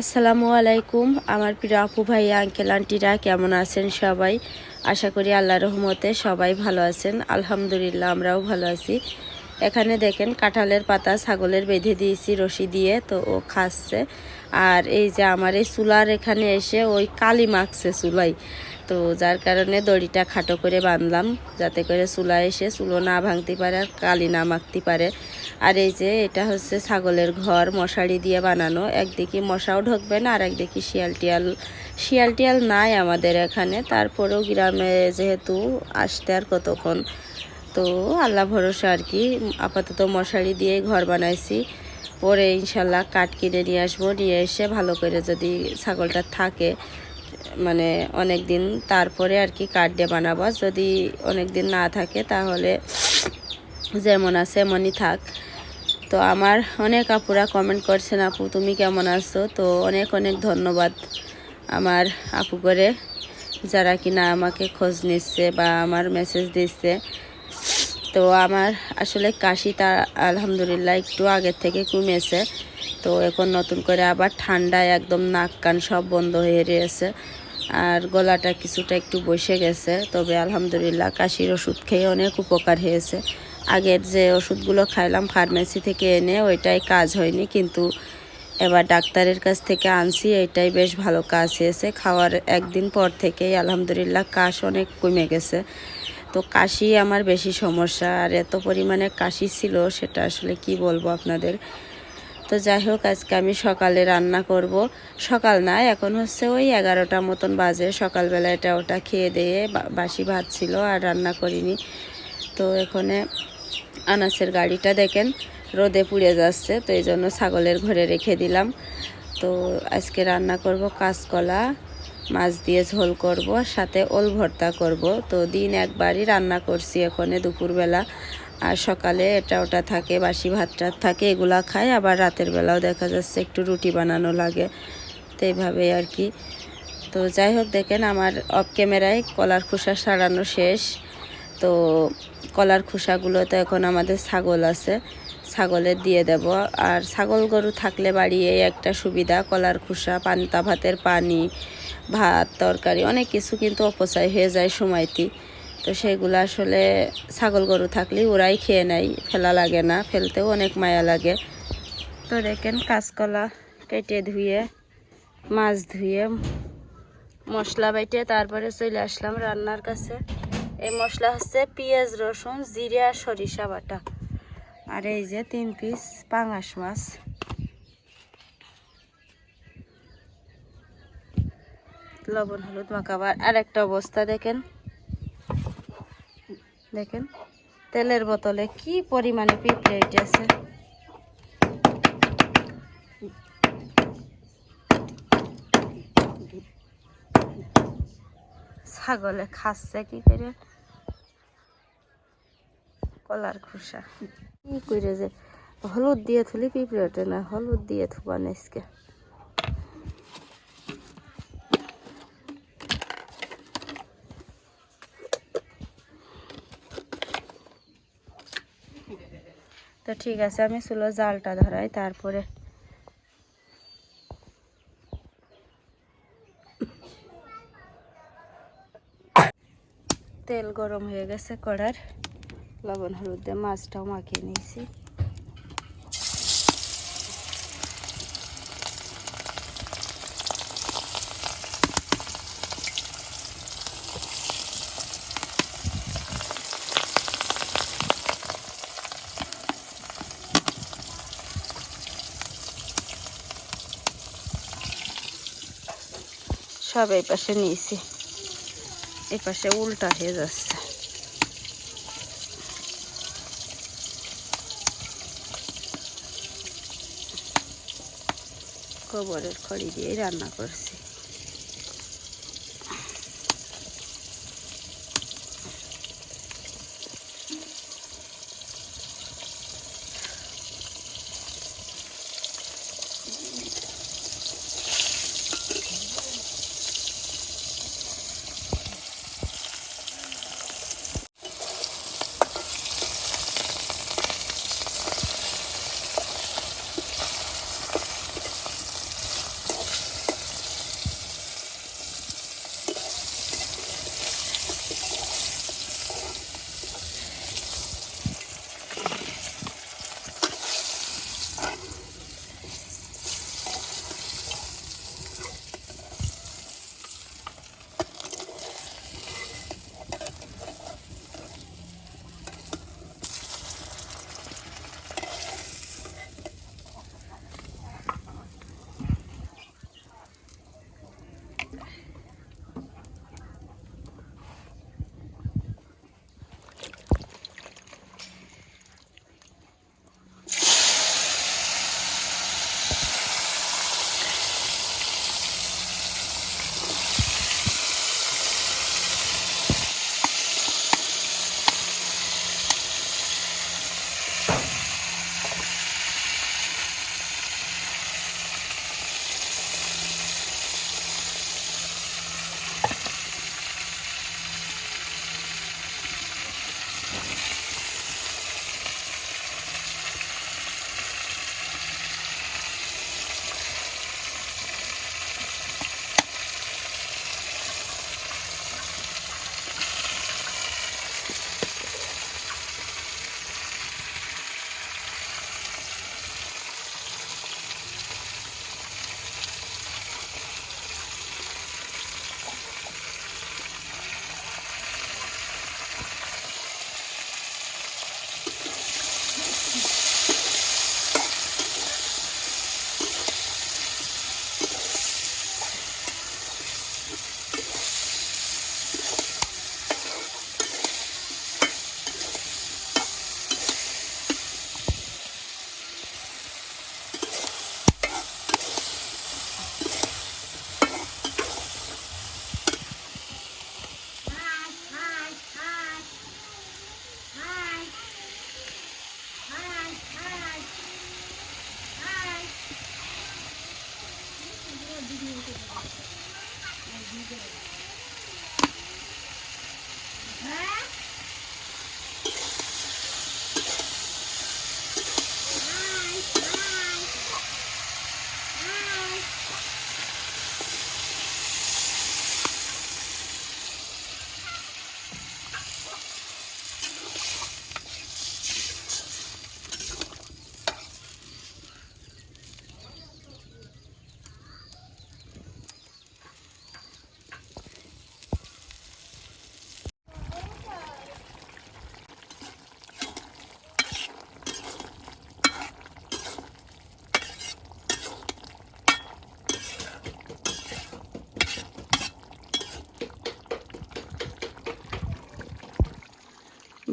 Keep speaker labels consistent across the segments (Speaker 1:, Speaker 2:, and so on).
Speaker 1: আসসালামু আলাইকুম। আমার প্রিয় আপু ভাই, আঙ্কেল, আন্টিরা কেমন আছেন সবাই? আশা করি আল্লাহ রহমতে সবাই ভালো আছেন। আলহামদুলিল্লাহ, আমরাও ভালো আছি। এখানে দেখেন কাঁঠালের পাতা ছাগলের বেঁধে দিয়েছি, রশি দিয়ে, তো ও খাচ্ছে। আর এই যে আমার এই চুলার এখানে এসে ওই কালি মাখছে চুলাই। তো যার কারণে দড়িটা খাটো করে বাঁধলাম, যাতে করে চুলা এসে চুলো না ভাঙতে পারে আর কালি না মাখতে পারে। আর এই যে এটা হচ্ছে ছাগলের ঘর, মশারি দিয়ে বানানো। একদিকে মশাও ঢুকবে না, আর একদিকে শিয়াল টিয়াল শিয়াল টিয়াল নাই আমাদের এখানে। তারপরেও গ্রামে যেহেতু আসতে আর কতক্ষণ? তো আল্লাহ ভরসা আর কি, আপাতত মশারি দিয়ে ঘর বানাইছি। পরে ইনশাল্লাহ কাঠ কিনে নিয়ে আসব, নিয়ে এসে ভালো করে যদি ছাগলটা থাকে মানে অনেক দিন তারপরে আর কি দিয়ে বানাবো। যদি অনেক দিন না থাকে তাহলে যেমন আছে এমনই থাক। তো আমার অনেক আপুরা কমেন্ট করছেন, আপু, তুমি কেমন আছো? তো অনেক অনেক ধন্যবাদ আমার আপু করে, যারা কিনা আমাকে খোঁজ নিচ্ছে বা আমার মেসেজ দিচ্ছে। তো আমার আসলে কাশিটা আলহামদুলিল্লাহ একটু আগের থেকে কমেছে। তো এখন নতুন করে আবার ঠান্ডায় একদম নাক কান সব বন্ধ হয়ে রয়েছে। আর গলাটা কিছুটা একটু বসে গেছে, তবে আলহামদুলিল্লাহ কাশির ওষুধ খেয়ে অনেক উপকার হয়েছে। আগের যে ওষুধগুলো খাইলাম ফার্মেসি থেকে এনে ওইটাই কাজ হয়নি, কিন্তু এবার ডাক্তারের কাছ থেকে আনছি, এটাই বেশ ভালো কাজ হয়েছে। খাওয়ার একদিন পর থেকেই আলহামদুলিল্লাহ কাশ অনেক কমে গেছে। তো কাশি আমার বেশি সমস্যা, আর এত পরিমাণে কাশি ছিল সেটা আসলে কি বলব আপনাদের? তো যাই হোক, আজকে আমি সকালে রান্না করব। সকাল না, এখন হচ্ছে ওই এগারোটা মতন বাজে। সকালবেলা এটা ওটা খেয়ে দিয়ে বাসি ভাত ছিল আর রান্না করিনি। তো এখানে আনাসের গাড়িটা দেখেন, রোদে পুড়ে যাচ্ছে, তো এই জন্য ছাগলের ঘরে রেখে দিলাম। তো আজকে রান্না করব কাঁচকলা, মাছ দিয়ে ঝোল করব, সাথে ওল ভর্তা করব। তো দিন একবারই রান্না করছি এখানে দুপুরবেলা। আর সকালে এটা ওটা থাকে, বাসি ভাতটা থাকে, এগুলা খাই। আবার রাতের বেলাও দেখা যাচ্ছে একটু রুটি বানানো লাগে, তো এইভাবেই আর কি। তো যাই হোক, দেখেন আমার অফ ক্যামেরায় কলার খোসা সারানো শেষ। তো কলার খোসাগুলো তো এখন আমাদের ছাগল আছে ছাগলের দিয়ে দেব। আর ছাগল গরু থাকলে বাড়ি এই একটা সুবিধা, কলার খোসা, পান্তা ভাতের পানি, ভাত, তরকারি, অনেক কিছু কিন্তু অপচয় হয়ে যায় সময়টি। তো সেগুলো আসলে ছাগল গরু থাকলে ওরাই খেয়ে নেয়, ফেলা লাগে না, ফেলতেও অনেক মায়া লাগে। তো দেখেন কাঁচকলা কেটে ধুয়ে, মাছ ধুয়ে, মশলা বাইটে তারপরে চলে আসলাম রান্নার কাছে। এই মশলা হচ্ছে পেঁয়াজ, রসুন, জিরা সরিষা বাটা। আর এই যে তিন পিস পাঙাশ মাছ। লবণ, হলুদ, মাখাবার। আর একটা অবস্থা দেখেন। দেখেন, তেলের বোতলে কি পরিমাণে পিঁপড়ে উঠেছে ছাগলে খাচ্ছে কি করে? কলার খোসা। কি করে যে, হলুদ দিয়ে থুলি পিঁপড়ে ওঠে না, হলুদ দিয়ে থুবা নেসকে তো ঠিক আছে, আমি চুলো জালটা ধরাই, তারপরে তেল গরম হয়ে গেছে কড়ার লবণ, হলুদ দিয়ে মাছটাও মাখিয়ে নিয়েছি। সব এই পাশে নিয়েছি। এই পাশে উল্টা হয়ে যাচ্ছে। গোবরের খড়ি দিয়ে রান্না করছি।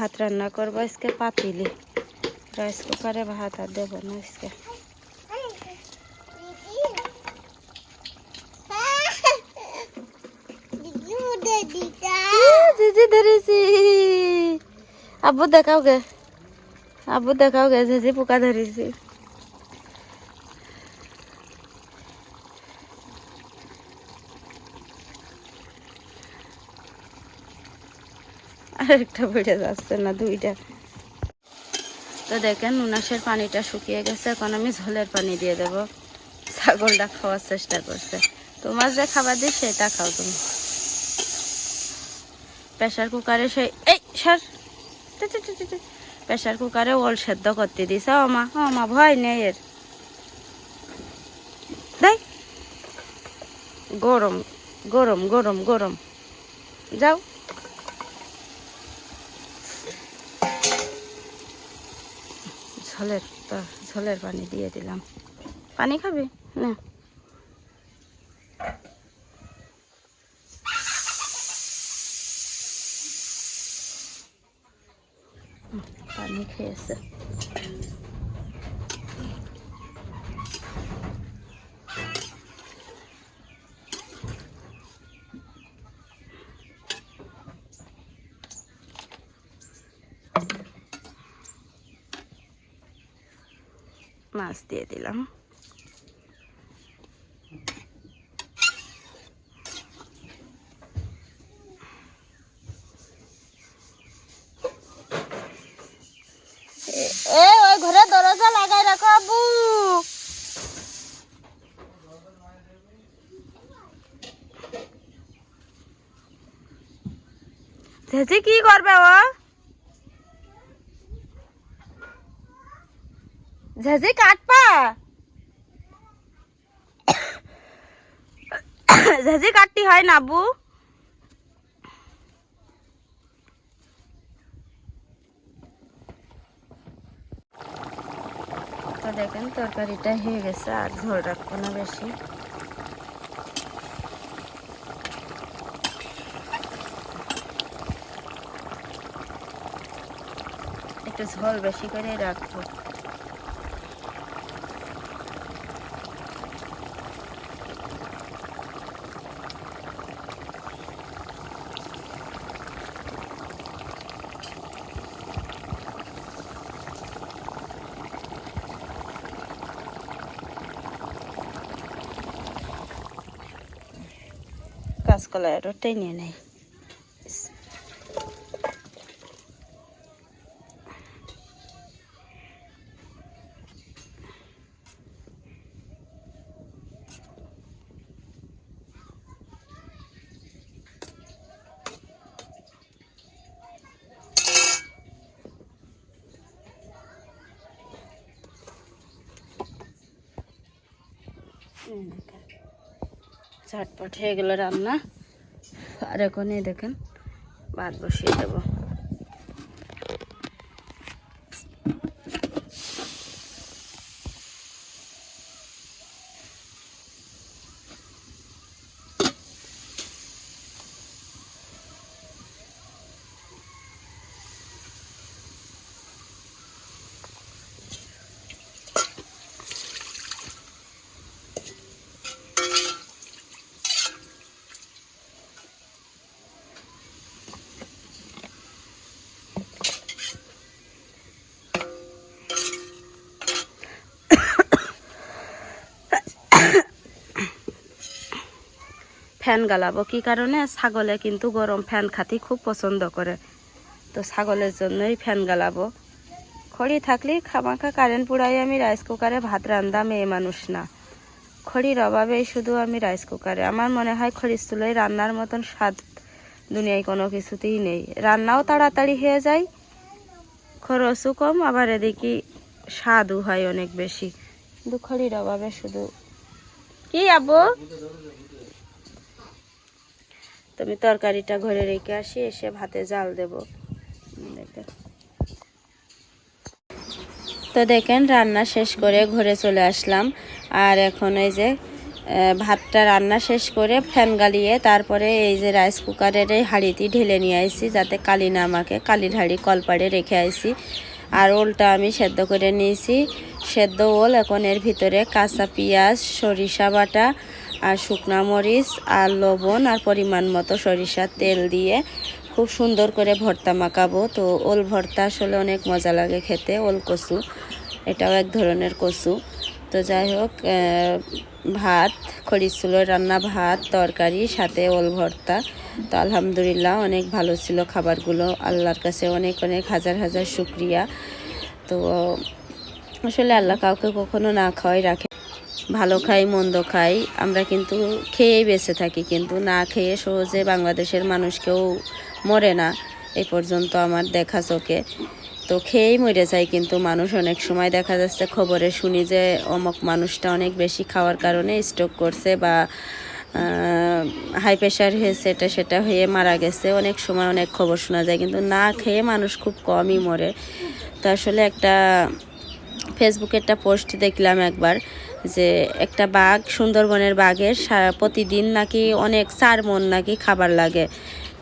Speaker 1: ভাত রান্না করব, আজকে পাতিলে। রাইস কুকারে ভাত আর দেবো না আজকে। জিজি ধরেছি। আব্বু দেখাও গে। আব্বু দেখাও গে, জিজি পোকা ধরেছি। আরেকটা বেড়ে যাচ্ছে না, দুইটা। তো দেখেন নুনাসের পানিটা শুকিয়ে গেছে। এখন আমি ঝোলের পানি দিয়ে দেব। ছাগলটা খাওয়ার চেষ্টা করছে। তোমার যে খাবার দিই, সেটা খাও তুমি। প্রেশার কুকারে সেই এই, সর। প্রেশার কুকারে ওল সেদ্ধ করতে দিস ও মা মা, ভয় নেই এর। দেখ। গরম গরম গরম গরম। যাও। ঝোলের তো ঝোলের পানি দিয়ে দিলাম। পানি খাবি? না। পানি খেয়েছে। মাছ দিয়ে দিলাম। এ- ওই ঘরে দরজা লাগাই রাখো আবু চেঁচি কি করবে ও? ঝাঁঝি কাটপা ঝাঁঝি কাটতে হয় না, আব্বু। দেখেন, তরকারিটা হয়ে গেছে, আর ঝোল রাখব না বেশি। একটু ঝোল বেশি করে রাখব। কাঁচকলা আরও টেনে নেই। ঝটপট হয়ে গেল রান্না। আর এখন দেখেন ভাত বসিয়ে দেবো। ফ্যান গালাবো। কি কারণে? ছাগলে কিন্তু গরম ফ্যান খাতি খুব পছন্দ করে। তো ছাগলের জন্যই ফ্যান গালাবো। খড়ি থাকলে খামাখা কারেন্ট পুড়াই আমি রাইস কুকারে ভাত রান্দা মেয়ে মানুষ না। খড়ির অভাবেই শুধু আমি রাইস কুকারে আমার মনে হয় খড়ির চুলোয় রান্নার মতন স্বাদ দুনিয়ায় কোনো কিছুতেই নেই। রান্নাও তাড়াতাড়ি হয়ে যায়, খরচও কম, আবার এদিকে স্বাদও হয় অনেক বেশি। কিন্তু খড়ির অভাবে শুধু কি আব্বু তুমি তরকারিটা ঘরে রেখে আসি, এসে ভাতে জাল দেব। তো দেখেন, রান্না শেষ করে ঘরে চলে আসলাম। আর এখন এই যে ভাতটা রান্না শেষ করে ফ্যান গালিয়ে তারপরে এই যে রাইস কুকারের এই হাঁড়িটি ঢেলে নিয়ে আইছি, যাতে কালি না আমাকে কালির হাঁড়ি কলপাড়ে রেখে আইছি। আর ওলটা আমি সেদ্ধ করে নিয়েছি। সেদ্ধ ওল এখন এর ভিতরে কাঁচা পেঁয়াজ, সরিষা বাটা আর শুকনা মরিচ আর লবণ আর পরিমাণ মতো সরিষার তেল দিয়ে খুব সুন্দর করে ভর্তা মাখাবো। তো ওল ভর্তা আসলে অনেক মজা লাগে খেতে, ওল কচু, এটাও এক ধরনের কচু। তো যাই হোক ভাত, খড়ির রান্না ভাত, তরকারি, সাথে ওল ভর্তা। তো আলহামদুলিল্লাহ অনেক ভালো ছিল খাবারগুলো, আল্লাহর কাছে অনেক অনেক হাজার হাজার শুক্রিয়া। তো আসলে আল্লাহ কাউকে কখনো না খাওয়াই রাখে। ভালো খাই, মন্দ খাই, আমরা কিন্তু খেয়েই বেঁচে থাকি, কিন্তু না খেয়ে সহজে বাংলাদেশের মানুষ কেউ মরে না। এই পর্যন্ত আমার দেখা চোখে। তো খেয়েই মরে যায় কিন্তু মানুষ। অনেক সময় দেখা যাচ্ছে খবরে শুনি যে অমুক মানুষটা অনেক বেশি খাওয়ার কারণে স্ট্রোক করছে বা হাই প্রেশার হয়েছে, এটা সেটা হয়ে মারা গেছে। অনেক সময় অনেক খবর শোনা যায়, কিন্তু না খেয়ে মানুষ খুব কমই মরে। তো আসলে একটা ফেসবুকে একটা পোস্ট দেখলাম একবার। যে একটা বাঘ, সুন্দরবনের বাঘের প্রতিদিন নাকি অনেক চার মন নাকি খাবার লাগে।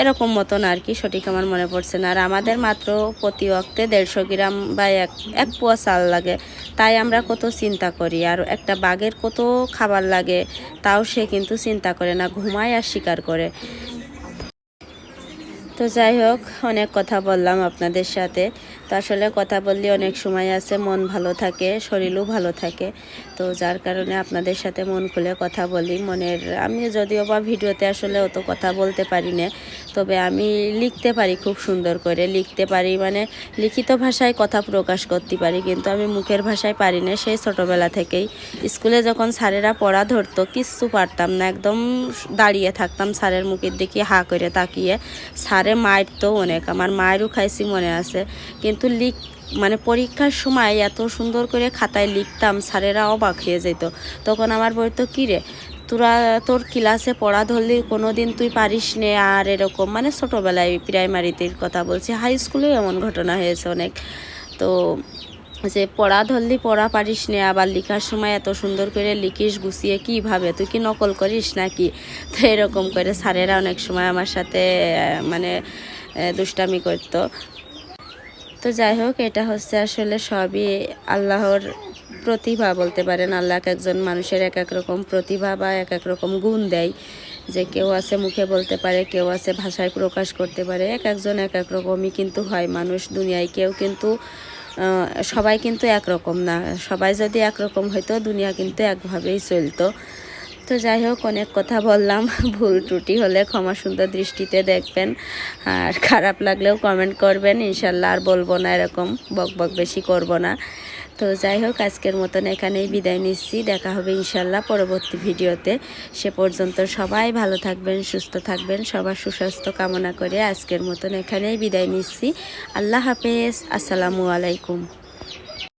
Speaker 1: এরকম মতন আর কি সঠিক আমার মনে পড়ছে না। আর আমাদের মাত্র প্রতি অক্তে দেড়শো গ্রাম বা এক এক পোয়া চাল লাগে। তাই আমরা কত চিন্তা করি। আর একটা বাঘের কত খাবার লাগে, তাও সে কিন্তু চিন্তা করে না, ঘুমায় আর শিকার করে। তো যাই হোক, অনেক কথা বললাম আপনাদের সাথে। আসলে কথা বললে অনেক সময় আছে, মন ভালো থাকে, শরীরও ভালো থাকে। তো যার কারণে আপনাদের সাথে মন খুলে কথা বলি। মনের, আমি যদিও বা ভিডিওতে আসলে অত কথা বলতে পারি না, তবে আমি লিখতে পারি খুব সুন্দর করে। লিখতে পারি মানে লিখিত ভাষায় কথা প্রকাশ করতে পারি, কিন্তু আমি মুখের ভাষায় পারি না। সেই ছোটোবেলা থেকেই স্কুলে যখন স্যারেরা পড়া ধরতো, কিচ্ছু পারতাম না। একদম দাঁড়িয়ে থাকতাম স্যারের মুখের দিকে, হা করে তাকিয়ে। স্যারে মায়ের তো অনেক, আমার মায়েরও খাইছি মনে আছে। কিন্তু লিখ মানে পরীক্ষার সময় এত সুন্দর করে খাতায় লিখতাম, স্যারেরা অবাক হয়ে যেত। তখন আমার বলতো কী রে? তোরা, তোর ক্লাসে পড়া ধরলি কোনো দিন তুই পারিস নে আর এরকম। মানে ছোটোবেলায় প্রাইমারিতে কথা বলছি হাই স্কুলেও এমন ঘটনা হয়েছে অনেক। তো যে পড়া ধরলি, পড়া পারিস নে, আবার লেখার সময় এত সুন্দর করে লিখিস, গুছিয়ে কীভাবে? তুই কি নকল করিস নাকি? তো এরকম করে স্যারেরা অনেক সময় আমার সাথে মানে দুষ্টামি করতো। তো যাই হোক, এটা হচ্ছে আসলে সবই আল্লাহর প্রতিভা বলতে পারেন। আল্লাহ এক একজন মানুষের এক এক রকম প্রতিভা বা এক এক রকম গুণ দেয়। যে কেউ আছে মুখে বলতে পারে, কেউ আছে ভাষায় প্রকাশ করতে পারে, এক একজন এক এক রকমই কিন্তু হয়। মানুষ দুনিয়ায় কেউ কিন্তু সবাই কিন্তু একরকম না। সবাই যদি একরকম হইতো, দুনিয়া কিন্তু একভাবেই চলতো। তো যাই হোক, অনেক কথা বললাম। ভুল ত্রুটি হলে ক্ষমা সুন্দর দৃষ্টিতে দেখবেন। আর খারাপ লাগলেও কমেন্ট করবেন। ইনশাল্লাহ আর বলব না এরকম, বক বক বেশি করব না। তো যাই হোক, আজকের মতন এখানেই বিদায় নিচ্ছি। দেখা হবে ইনশাল্লাহ পরবর্তী ভিডিওতে। সে পর্যন্ত সবাই ভালো থাকবেন, সুস্থ থাকবেন, সবার সুস্বাস্থ্য কামনা করে আজকের মতন এখানেই বিদায় নিচ্ছি। আল্লাহ হাফেজ। আসসালামু আলাইকুম।